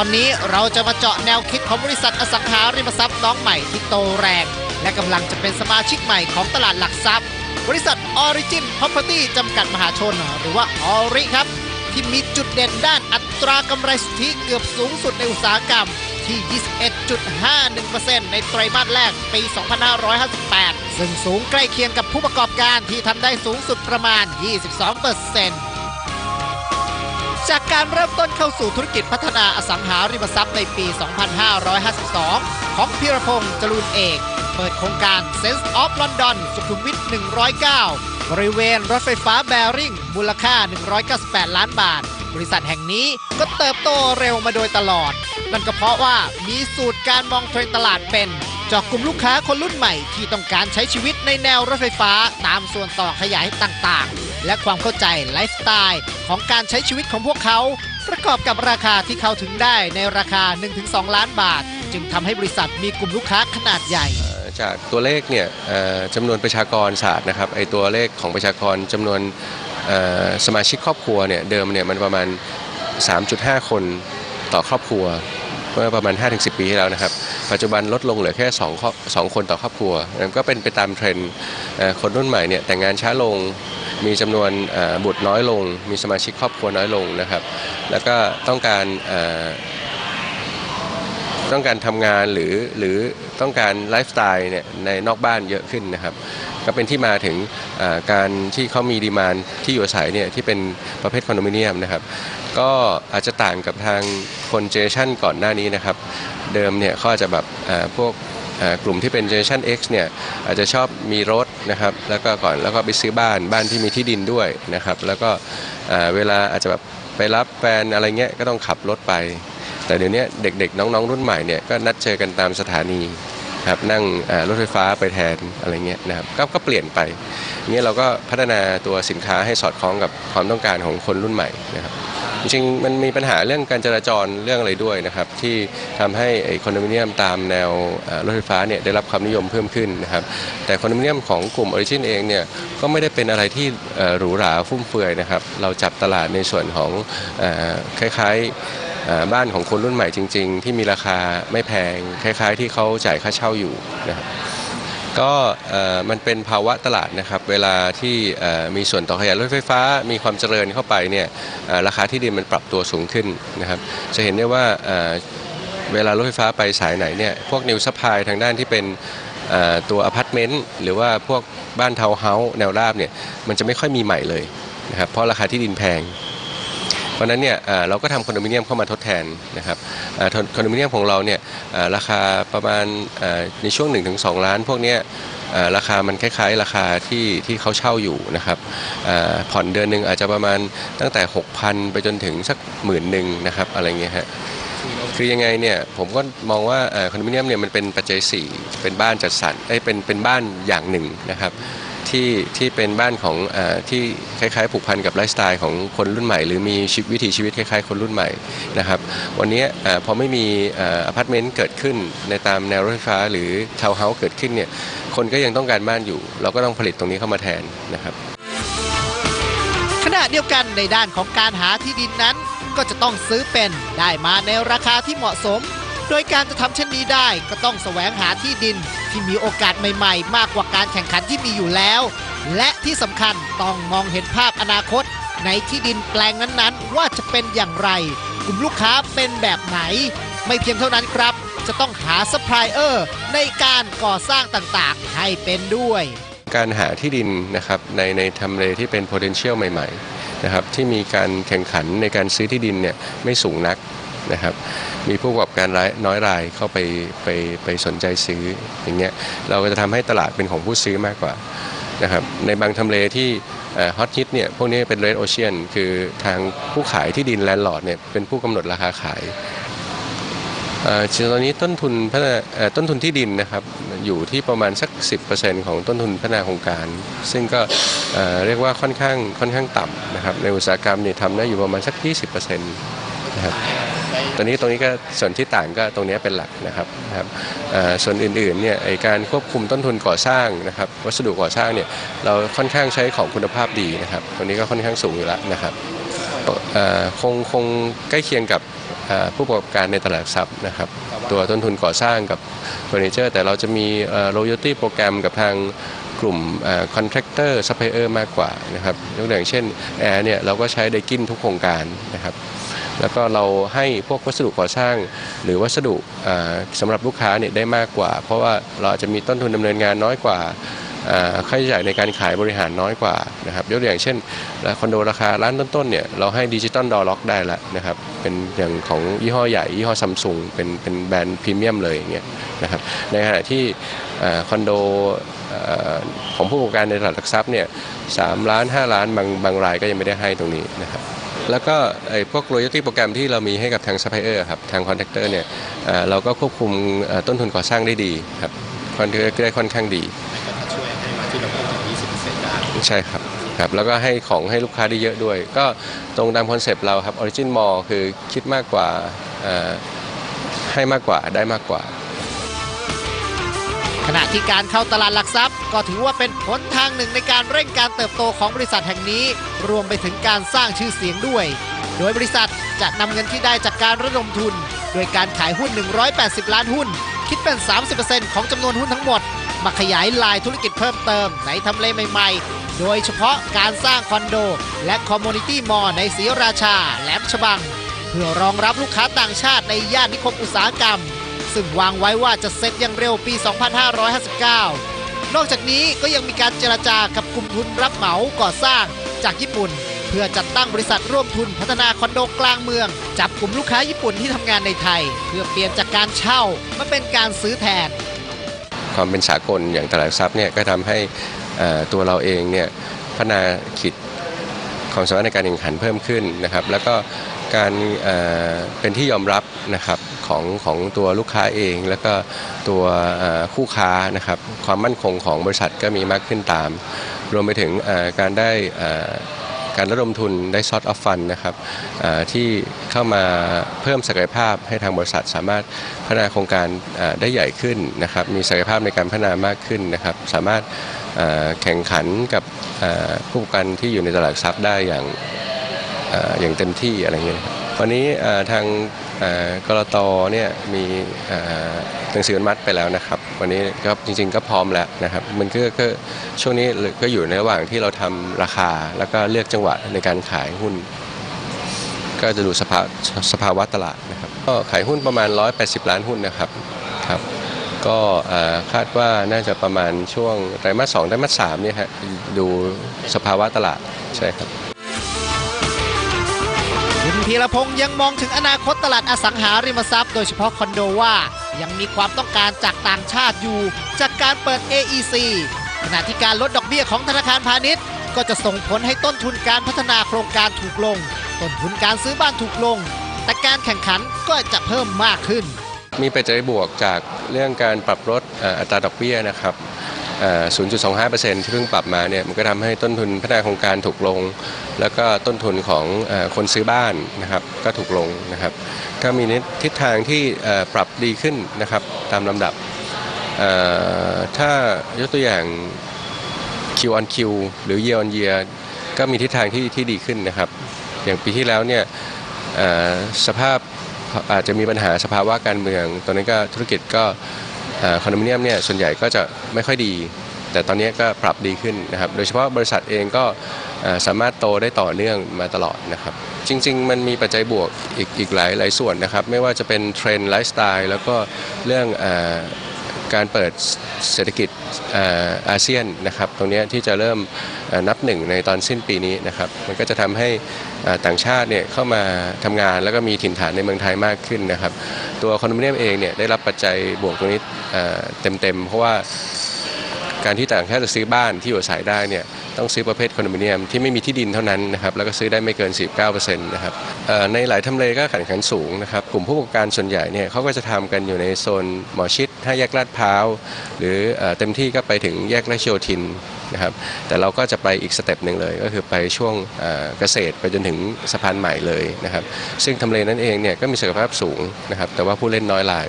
อนนี้เราจะมาเจาะแนวคิดของบริษัทอสังหาริมทรัพย์น้องใหม่ที่โตแรง และกำลังจะเป็นสมาชิกใหม่ของตลาดหลักทรัพย์ บริษัท Origin Property จำกัดมหาชน หรือว่าออริครับ ที่มีจุดเด่นด้านอัตรากำไรสุทธิเกือบสูงสุดในอุตสาหกรรมที่ 21.51%ในไตรมาสแรกปี 2558 ซึ่งสูงใกล้เคียงกับผู้ประกอบการที่ทำได้สูงสุดประมาณ 22% จากการเริ่มต้นเข้าสู่ธุรกิจพัฒนาอสังหาริมทรัพย์ในปี 2552 ของพีรพงษ์จรูนเอก เปิดโครงการ Sense of London สุขุมวิท 109 บริเวณรถไฟฟ้าแบริ่ง มูลค่า 198 ล้านบาท บริษัทแห่งนี้ก็เติบโตเร็วมาโดยตลอด นั่นก็เพราะว่ามีสูตรการมองเทรนด์ตลาดเป็นเจาะกลุ่มลูกค้าคนรุ่นใหม่ที่ต้องการใช้ชีวิตในแนวรถไฟฟ้าตามส่วนต่อขยายต่างๆ และความเข้าใจไลฟ์สไตล์ของการใช้ชีวิตของพวกเขา ประกอบกับราคาที่เขาถึงได้ในราคา 1-2 ล้านบาท จึงทำให้บริษัทมีกลุ่มลูกค้าขนาดใหญ่จากตัวเลขเนี่ยจำนวนประชากรศาสตร์นะครับไอตัวเลขของประชากรจำนวนสมาชิกครอบครัวเนี่ยเดิมเนี่ยมันประมาณ 3.5 คนต่อครอบครัวเมื่อประมาณ 5-10 ปีที่แล้วนะครับ ปัจจุบันลดลงเหลือแค่2ครอบสองคนต่อครอบครัวมันก็เป็นไปตามเทรนด์คนรุ่นใหม่เนี่ยแต่งงานช้าลง มีจำนวนบุตรน้อยลง มีสมาชิกครอบครัวน้อยลงนะครับ แล้วก็ต้องการต้องการทำงานหรือหรือต้องการไลฟ์สไตล์เนี่ยในนอกบ้านเยอะขึ้นนะครับ ก็เป็นที่มาถึงการที่เขามีดีมานที่อยู่อาศัยเนี่ยที่เป็นประเภทคอนโดมิเนียมนะครับ ก็อาจจะต่างกับทางคนเจเนชั่นก่อนหน้านี้นะครับ เดิมเนี่ยเขาอาจจะแบบพวก กลุ่มที่เป็นเจเนอเรชัน X เนี่ยอาจจะชอบมีรถนะครับแล้วก็ก่อนแล้วก็ไปซื้อบ้านบ้านที่มีที่ดินด้วยนะครับแล้วก็เวลาอาจจะแบบไปรับแฟนอะไรเงี้ยก็ต้องขับรถไป แต่เดี๋ยวนี้เด็กๆ น้องๆ รุ่นใหม่เนี่ยก็นัดเจอกันตามสถานีครับนั่งรถไฟฟ้าไปแทนอะไรเงี้ยนะครับก็ก็เปลี่ยนไปอย่างเงี้ยเราก็พัฒนาตัวสินค้าให้สอดคล้องกับความต้องการของคนรุ่นใหม่นะครับ จริงมันมีปัญหาเรื่องการจราจรเรื่องอะไรด้วยนะครับที่ทำให้คอนโดมิเนียมตามแนวรถไฟฟ้าเนี่ยได้รับความนิยมเพิ่มขึ้นนะครับแต่คอนโดมิเนียมของกลุ่มออริจินเองเนี่ยก็ไม่ได้เป็นอะไรที่หรูหราฟุ่มเฟือยนะครับเราจับตลาดในส่วนของอคล้ายๆอ่าบ้านของคนรุ่นใหม่จริง ๆ ที่มีราคาไม่แพงคล้าย ๆ ที่เขาจ่ายค่าเช่าอยู่นะครับ ก็มันเป็นภาวะตลาดนะครับเวลาที่มีส่วนต่อขยายรถไฟฟ้า มีความเจริญเข้าไปเนี่ยราคาที่ดินมันปรับตัวสูงขึ้นนะครับจะเห็นได้ว่าเวลารถไฟฟ้าไปสายไหนเนี่ยพวกนิวซัพพลายทางด้านที่เป็นตัวอพาร์ตเมนต์หรือว่าพวกบ้านทาวน์เฮาส์แนวราบเนี่ยมันจะไม่ค่อยมีใหม่เลยนะครับเพราะราคาที่ดินแพง ราะนั้นเนี่ยเราก็ทำคอนโดมิเนียมเข้ามาทดแทนนะครับอคอนโดมิเนียมของเราเนี่ยราคาประมาณเอ่อในช่วง 1-2 ล้าน พวกนี้ราคามันคล้ายๆ ราคาที่ที่เขาเช่าอยู่นะครับผ่อนเดือนหนึ่งอาจจะประมาณตั้งแต่ 6,000 ไปจนถึงสักหมื่นหนึ่งนะครับอะไรเงี้ยฮะคือยังไงเนี่ยผมก็มองว่าคอนโดมิเนียมเนี่ยมันเป็นปัจจัย4เป็นบ้านจัดสรรเอ้เป็นเป็นบ้านอย่างหนึ่งนะครับ ที่ที่เป็นบ้านของอที่คล้ายๆผูกพันกับไลฟ์สไตล์ของคนรุ่นใหม่ หรือมีชีวิตวิถีชีวิตคล้ายๆ คนรุ่นใหม่นะครับวันนี้พอไม่มีอพาร์ตเมนต์เกิดขึ้นในตามแนวรถไฟฟ้าหรือทาวน์เฮาส์เกิดขึ้นเนี่ยคนก็ยังต้องการบ้านอยู่ เราก็ต้องผลิตตรงนี้เข้ามาแทนนะครับขณะเดียวกันในด้านของการหาที่ดินนั้น ก็จะต้องซื้อเป็นได้มาในราคาที่เหมาะสม โดยการจะทำเช่นนี้ได้ก็ต้องแสวงหาที่ดิน ที่มีโอกาสใหม่ๆ มากกว่าการแข่งขันที่มีอยู่แล้ว และที่สำคัญต้องมองเห็นภาพอนาคต ในที่ดินแปลงนั้นๆ ว่าจะเป็นอย่างไร กลุ่มลูกค้าเป็นแบบไหน ไม่เพียงเท่านั้นครับ จะต้องหาซัพพลายเออร์ในการก่อสร้างต่างๆ ให้เป็นด้วย การหาที่ดินนะครับในในทำเลที่เป็น potential ใหม่ๆนะครับที่มีการแข่งขันในการซื้อที่ดินเนี่ยไม่สูงนัก นะครับ มีผู้ประกอบการรายน้อยรายเข้าไปไปไปสนใจซื้ออย่างเงี้ยเราก็จะทำให้ตลาดเป็นของผู้ซื้อมากกว่านะครับในบางทำเลที่ฮอตฮิตเนี่ยพวกนี้เป็น red ocean คือทางผู้ขายที่ดินแลนด์ลอร์ดเนี่ยเป็นผู้กำหนดราคาขายอ่อตอนนี้ต้นทุนพัฒนาต้นทุนที่ดินนะครับอยู่ที่ประมาณสัก 10%ของต้นทุนพัฒนาโครงการ ซึ่งก็เอ่อเรียกว่าค่อนข้างค่อนข้างต่ำนะครับในอุตสาหกรรมเนี่ยทำได้อยู่ประมาณสัก 20%นะครับ ตอนนี้ตรงนี้ก็ส่วนที่ต่างก็ตรงนี้เป็นหลักนะครับนะครับส่วนอื่นๆเนี่ยไอการควบคุมต้นทุนก่อสร้างนะครับวัสดุก่อสร้างเนี่ยเราค่อนข้างใช้ของคุณภาพดีนะครับตรงนี้ก็ค่อนข้างสูงอยู่แล้วนะครับคงคงใกล้เคียงกับผู้ประกอบการในตลาดหลักทรัพย์นะครับ ตัวต้นทุนก่อสร้างกับเฟอร์นิเจอร์แต่เราจะมีโรย a l t y โปรแกรมกับทางกลุ่มคอนแทคเตอร์ซัพพลายเออร์มากกว่านะครับยกตัวอย่างเช่นแอร์เนี่ยเราก็ใช้ไดกินทุกโครงการนะครับ แล้วก็เราให้พวกวัสดุก่อสร้าง หรือวัสดุอ่าสำหรับลูกค้าเนี่ยได้มากกว่า เพราะว่าเราอาจจะมีต้นทุนดำเนินงานน้อยกว่าค่าใช้จ่ายในการขายบริหารน้อยกว่านะครับยกตัวอย่างเช่นคอนโดราคาล้านต้นๆเนี่ยเราให้ดิจิตอลดอล็อกได้ล้วนะครับเป็นอย่างของยี่ห้อใหญ่ ยี่ห้อซัมซุงเป็นเป็นแบรนด์พรีเมียมเลยอย่างเงี้ยนะครับในขณะที่คอนโดของผู้ประกอบการในตลาดหลักทรัพย์เนี่ยสามล้านห้าล้านบางบางรายก็ยังไม่ได้ให้ตรงนี้นะครับ แล้วก็ไอ้พวก royalty โปรแกรมที่เรามีให้กับทาง supplier ครับทาง contractor เนี่ยเอ่อเราก็ควบคุมเอ่อต้นทุนก่อสร้างได้ดีครับค่อนได้ค่อนข้างดีก็จะช่วยให้มาที่เราเพิ่มจาก20%ได้ใช่ครับครับแล้วก็ให้ของให้ลูกค้าได้เยอะด้วย ก็ตรงตามคอนเซปต์เราครับ origin more คือคิดมากกว่าเอ่อให้มากกว่าได้มากกว่า ขณะที่การเข้าตลาดหลักทรัพย์ ก็ถือว่าเป็นหนทางหนึ่งในการเร่งการเติบโตของบริษัทแห่งนี้ รวมไปถึงการสร้างชื่อเสียงด้วย โดยบริษัทจะนำเงินที่ได้จากการระดมทุน โดยการขายหุ้น 180 ล้านหุ้น คิดเป็น 30%ของจำนวนหุ้นทั้งหมด มาขยายลายธุรกิจเพิ่มเติมในทำเลใหม่ ๆ โดยเฉพาะการสร้างคอนโด และคอมมูนิตี้มอลล์ในศรีราชาแหลมฉบัง เพื่อรองรับลูกค้าต่างชาติในย่านนิคมอุตสาหกรรม ซึ่งวางไว้ว่าจะเสร็จอย่างเร็วปี 2559 นอกจากนี้ก็ยังมีการเจรจากับกลุ่มทุนรับเหมาก่อสร้างจากญี่ปุ่น เพื่อจัดตั้งบริษัทร่วมทุนพัฒนาคอนโดกลางเมือง จับกลุ่มลูกค้าญี่ปุ่นที่ทำงานในไทย เพื่อเปลี่ยนจากการเช่ามาเป็นการซื้อแทน ความเป็นสากลอย่างตลาดหลักทรัพย์เนี่ยก็ทำให้ตัวเราเองเนี่ยพัฒนาขีดความสามารถในการแข่งขันเพิ่มขึ้นนะครับ แล้วก็การเป็นที่ยอมรับนะครับ ของของตัวลูกค้าเอง แล้วก็ตัวคู่ค้านะครับความมั่นคงของบริษัทก็มีมากขึ้นตาม รวมไปถึงการได้การระดมทุนได้ซอ r ออฟฟันนะครับที่เข้ามาเพิ่มศักยภาพให้ทางบริษัทสามารถพัฒนาโครงการได้ใหญ่ขึ้นนะครับมีศักยภาพในการพัฒนามากขึ้นนะครับสามารถแข่งขันกับผู้ประกอบการที่อยู่ในตลาดหลักทรัพย์ได้อย่างอย่างเต็มที่อะไรเงี้ยวันนี้ทาง กรตเนี่ยมีหนังสืออนุมัติไปแล้วนะครับ วันนี้ก็จริงๆก็พร้อมแล้วนะครับ มันก็ก็ช่วงนี้ก็อยู่ในระหว่างที่เราทำราคาแล้วก็เลือกจังหวะในการขายหุ้น ก็จะดูสภาสภาวะตลาดนะครับก็ขายหุ้นประมาณ 180 ล้านหุ้นนะครับครับก็คาดว่าน่าจะประมาณช่วงไตรมาสสองไตรมาสสามเนี่ยฮะดูสภาวะตลาดใช่ครับ พีรพงศ์ยังมองถึงอนาคตตลาดอสังหาริมทรัพย์โดยเฉพาะคอนโดว่า ยังมีความต้องการจากต่างชาติอยู่ จากการเปิด AEC ขณะที่การลดดอกเบี้ยของธนาคารพาณิชย์ ก็จะส่งผลให้ต้นทุนการพัฒนาโครงการถูกลง ต้นทุนการซื้อบ้านถูกลง แต่การแข่งขันก็จะเพิ่มมากขึ้น มีปัจจัยบวกจากเรื่องการปรับลดอัตราดอกเบี้ยนะครับ 0.25%ที่เพิ่งปรับมาเนี่ยมันก็ทำให้ต้นทุนพัฒนาโครงการถูกลง แล้วก็ต้นทุนของคนซื้อบ้านนะครับก็ถูกลงนะครับ ก็มีทิศทางที่ปรับดีขึ้นนะครับตามลำดับ ถ้ายกตัวอย่าง Q on Q หรือ Year on Year ก็มีทิศทางที่ที่ดีขึ้นนะครับ อย่างปีที่แล้วเนี่ยสภาพอาจจะมีปัญหาสภาวะการเมือง ตอนนั้นก็ธุรกิจก็ คอนโดมิเนียมเนี่ยส่วนใหญ่ก็จะไม่ค่อยดี แต่ตอนนี้ก็ปรับดีขึ้นนะครับโดยเฉพาะบริษัทเองก็สามารถโตได้ต่อเนื่องมาตลอดนะครับ จริง ๆ มันมีปัจจัยบวกอีกอีกหลายหลายส่วนนะครับ ไม่ว่าจะเป็นเทรนด์ไลฟ์สไตล์แล้วก็เรื่อง การเปิดเศรษฐกิจอาเซียนนะครับตรงนี้ที่จะเริ่มนับหนึ่งในตอนสิ้นปีนี้นะครับมันก็จะทำให้ต่างชาติเนี่ยเข้ามาทำงานแล้วก็มีถิ่นฐานในเมืองไทยมากขึ้นนะครับ ตัวคอนโดมิเนียมเองเนี่ยได้รับปัจจัยบวกตรงนี้เต็มๆ เพราะว่าการที่ต่างชาติจะซื้อบ้านที่อยู่อาศัยได้เนี่ยต้องซื้อประเภทคอนโดมิเนียมที่ไม่มีที่ดินเท่านั้นนะครับแล้วก็ซื้อได้ไม่เกิน19%นะครับในหลายทำเลก็แข่งขันสูงนะครับกลุ่มผู้ประกอบการส่วนใหญ่เนี่ยเขาก็จะทำกันอยู่ในโซนหมอชิด ถ้าแยกลาดพร้าว หรือเต็มที่ก็ไปถึงแยกราชโยธินนะครับแต่เราก็จะไปอีกสเต็ปหนึ่งเลย ก็คือไปช่วงเกษตรไปจนถึงสะพานใหม่เลยนะครับซึ่งทำเลนั้นเองเนี่ยก็มีศักยภาพสูงนะครับแต่ว่าผู้เล่นน้อยราย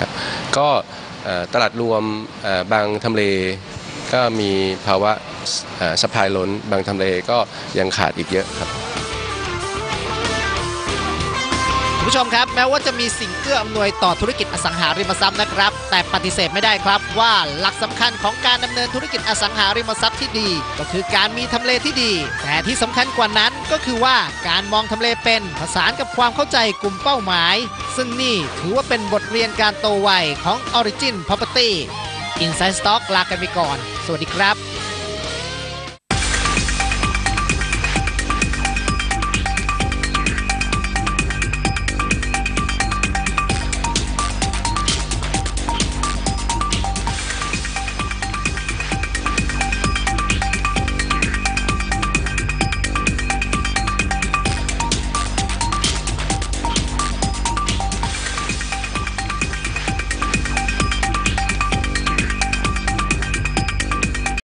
ครับก็ตลาดรวมบางทำเลก็มีภาวะสปายล้น บางทำเลก็ยังขาดอีกเยอะครับ ผู้ชมครับแม้ว่าจะมีสิ่งเอื้ออำนวยต่อธุรกิจอสังหาริมทรัพย์นะครับ แต่ปฏิเสธไม่ได้ครับว่าหลักสำคัญของการดำเนินธุรกิจอสังหาริมทรัพย์ที่ดี ก็คือการมีทำเลที่ดี แต่ที่สำคัญกว่านั้นก็คือว่าการมองทำเลเป็นผสานกับความเข้าใจกลุ่มเป้าหมาย ซึ่งนี่ถือว่าเป็นบทเรียนการโตไวของ Origin Property Inside Stock ลากันไปก่อน สวัสดีครับ